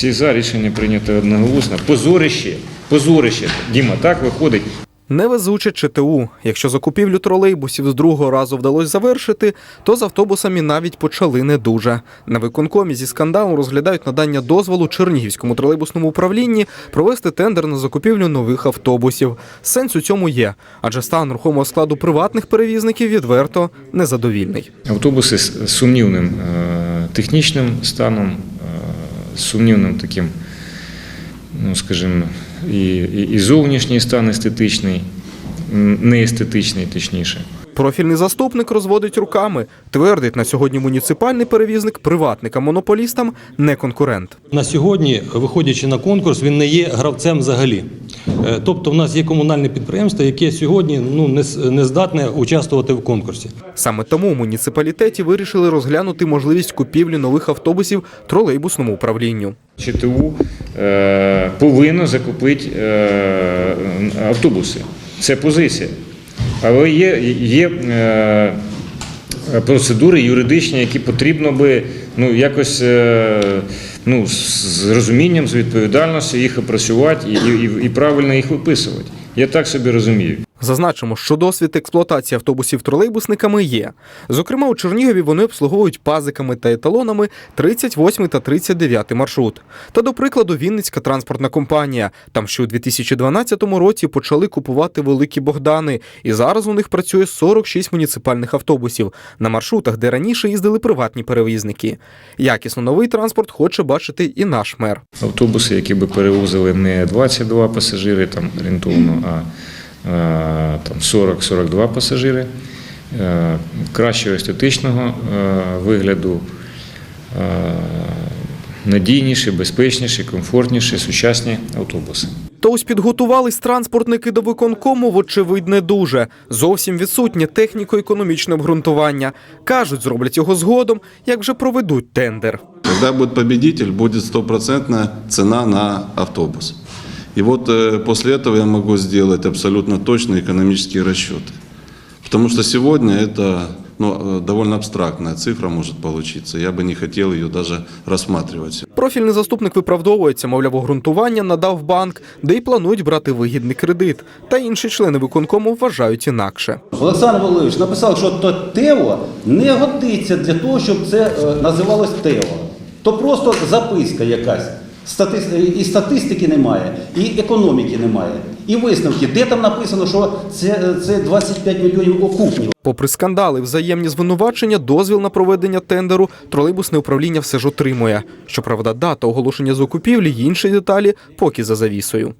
Всі за рішення прийнято одноголосно. Позорище, позорище. Діма, так виходить. Невезуче ЧТУ. Якщо закупівлю тролейбусів з другого разу вдалося завершити, то з автобусами навіть почали не дуже. На виконкомі зі скандалом розглядають надання дозволу Чернігівському тролейбусному управлінні провести тендер на закупівлю нових автобусів. Сенс у цьому є, адже стан рухомого складу приватних перевізників відверто незадовільний. Автобуси з сумнівним е, технічним станом, сумнівним таким, ну скажімо, і, і, і зовнішній стан естетичний, неестетичний, точніше. Профільний заступник розводить руками. Твердить, на сьогодні муніципальний перевізник приватникам-монополістам не конкурент. На сьогодні, виходячи на конкурс, він не є гравцем взагалі. Е, Тобто, в нас є комунальне підприємство, яке сьогодні ну не не здатне участвувати в конкурсі. Саме тому у муніципалітеті вирішили розглянути можливість купівлі нових автобусів тролейбусному управлінню. ЧТУ е, повинно закупити е, автобуси. Це позиція. Але є, є е, процедури юридичні, які потрібно би ну, якось е, ну, з розумінням, з відповідальністю їх опрацювати і, і, і правильно їх виписувати. Я так собі розумію. Зазначимо, що досвід експлуатації автобусів тролейбусниками є. Зокрема, у Чернігові вони обслуговують пазиками та еталонами 38 та 39 маршрут. Та, до прикладу, Вінницька транспортна компанія. Там ще у 2012 році почали купувати великі Богдани, і зараз у них працює 46 муніципальних автобусів на маршрутах, де раніше їздили приватні перевізники. Якісно новий транспорт хоче бачити і наш мер. Автобуси, які би перевозили не 22 пасажири там орієнтовно, а 40-42 пасажири, е, кращого естетичного е, вигляду, е, надійніші, безпечніші, комфортніші, сучасні автобуси. Ось підготувались транспортники до виконкому, вочевидь, не дуже. Зовсім відсутнє техніко-економічне обґрунтування. Кажуть, зроблять його згодом, як вже проведуть тендер. Когда будет победитель, будет стопроцентная цена на автобус. И вот э, после этого я могу сделать абсолютно точные экономические расчеты. Потому что сегодня это ну, э, довольно абстрактная цифра может получиться. Я бы не хотел ее даже рассматривать. Профільний заступник виправдовується, мовляв, обґрунтування надав банк, де й планують брати вигідний кредит. Та інші члени виконкому вважають інакше. Олександр Валерійович написав, що то ТЕО не годиться для того, щоб це е, називалось ТЕО. То просто записка якась. І статистики немає, і економіки немає, і висновки. Де там написано, що це, це 25 мільйонів окупнів. Попри скандали, взаємні звинувачення, дозвіл на проведення тендеру тролейбусне управління все ж отримує. Щоправда, дата оголошення закупівлі й інші деталі поки за завісою.